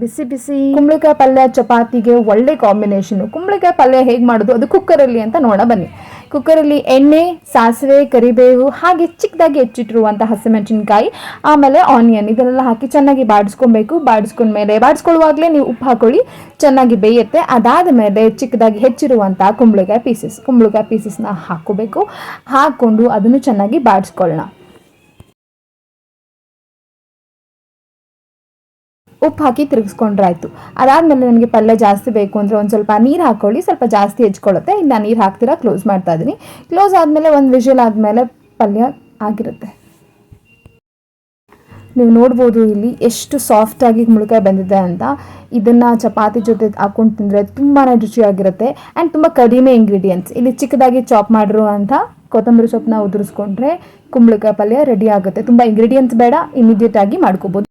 ಬಿಸಿ ಬಿಸಿ. ಕುಂಬಳಕಾಯಿ ಪಲ್ಯ, ಚಪಾತಿಗೆ ಒಳ್ಳೆ ಕಾಂಬಿನೇಷನ್ ಕುಂಬಳಕಾಯಿ ಪಲ್ಯ ಹೇಗೆ ಮಾಡೋದು? ಅದು ಕುಕ್ಕರಲ್ಲಿ ಅಂತ ನೋಡ ಬನ್ನಿ. ಕುಕ್ಕರಲ್ಲಿ ಎಣ್ಣೆ, ಸಾಸಿವೆ, ಕರಿಬೇವು, ಹಾಗೆ ಚಿಕ್ಕದಾಗಿ ಹೆಚ್ಚಿಟ್ಟಿರುವಂಥ ಹಸಿಮೆಣಸಿನಕಾಯಿ, ಆಮೇಲೆ ಆನಿಯನ್ ಇದನ್ನೆಲ್ಲ ಹಾಕಿ ಚೆನ್ನಾಗಿ ಬಾಡಿಸ್ಕೊಬೇಕು. ಬಾಡಿಸ್ಕೊಂಡ್ಮೇಲೆ, ಬಾಡಿಸ್ಕೊಳ್ಳುವಾಗಲೇ ನೀವು ಉಪ್ಪು ಹಾಕೊಳ್ಳಿ, ಚೆನ್ನಾಗಿ ಬೇಯುತ್ತೆ. ಅದಾದ ಮೇಲೆ ಚಿಕ್ಕದಾಗಿ ಹೆಚ್ಚಿರುವಂಥ ಕುಂಬಳಕಾಯಿ ಪೀಸಸ್ ಕುಂಬಳಕಾಯಿ ಪೀಸಸ್ನ ಹಾಕೋಬೇಕು ಹಾಕ್ಕೊಂಡು ಅದನ್ನು ಚೆನ್ನಾಗಿ ಬಾಡಿಸ್ಕೊಳ್ಳೋಣ. ಉಪ್ಪು ಹಾಕಿ ತಿರುಗಿಸ್ಕೊಂಡ್ರಾಯ್ತು. ಅದಾದಮೇಲೆ ನನಗೆ ಪಲ್ಯ ಜಾಸ್ತಿ ಬೇಕು ಅಂದರೆ ಒಂದು ಸ್ವಲ್ಪ ನೀರು ಹಾಕ್ಕೊಳ್ಳಿ ಸ್ವಲ್ಪ ಜಾಸ್ತಿ ಹೆಚ್ಕೊಳ್ಳುತ್ತೆ. ಇನ್ನು ನೀರು ಹಾಕ್ತೀರಾ ಕ್ಲೋಸ್ ಮಾಡ್ತಾ ಇದ್ದೀನಿ. ಕ್ಲೋಸ್ ಆದಮೇಲೆ ಒಂದು ವಿಷಲ್ ಆದಮೇಲೆ ಪಲ್ಯ ಆಗಿರುತ್ತೆ. ನೀವು ನೋಡ್ಬೋದು ಇಲ್ಲಿ ಎಷ್ಟು ಸಾಫ್ಟಾಗಿ ಮುಳುಕಾಯಿ ಬಂದಿದೆ ಅಂತ. ಇದನ್ನು ಚಪಾತಿ ಜೊತೆ ಹಾಕೊಂಡು ತಿಂದರೆ ತುಂಬಾ ರುಚಿಯಾಗಿರುತ್ತೆ. ಆ್ಯಂಡ್ ತುಂಬ ಕಡಿಮೆ ಇಂಗ್ರೀಡಿಯೆಂಟ್ಸ್ ಇಲ್ಲಿ ಚಿಕ್ಕದಾಗಿ ಚಾಪ್ ಮಾಡಿರುವಂಥ ಕೊತ್ತಂಬರಿ ಸೊಪ್ಪನ್ನ ಉದುರಿಸ್ಕೊಂಡ್ರೆ ಕುಂಬಳಕಾಯಿ ಪಲ್ಯ ರೆಡಿ ಆಗುತ್ತೆ. ತುಂಬ ಇಂಗ್ರೀಡಿಯೆಂಟ್ಸ್ ಬೇಡ ಇಮಿಡಿಯೇಟಾಗಿ ಮಾಡ್ಕೋಬೋದು.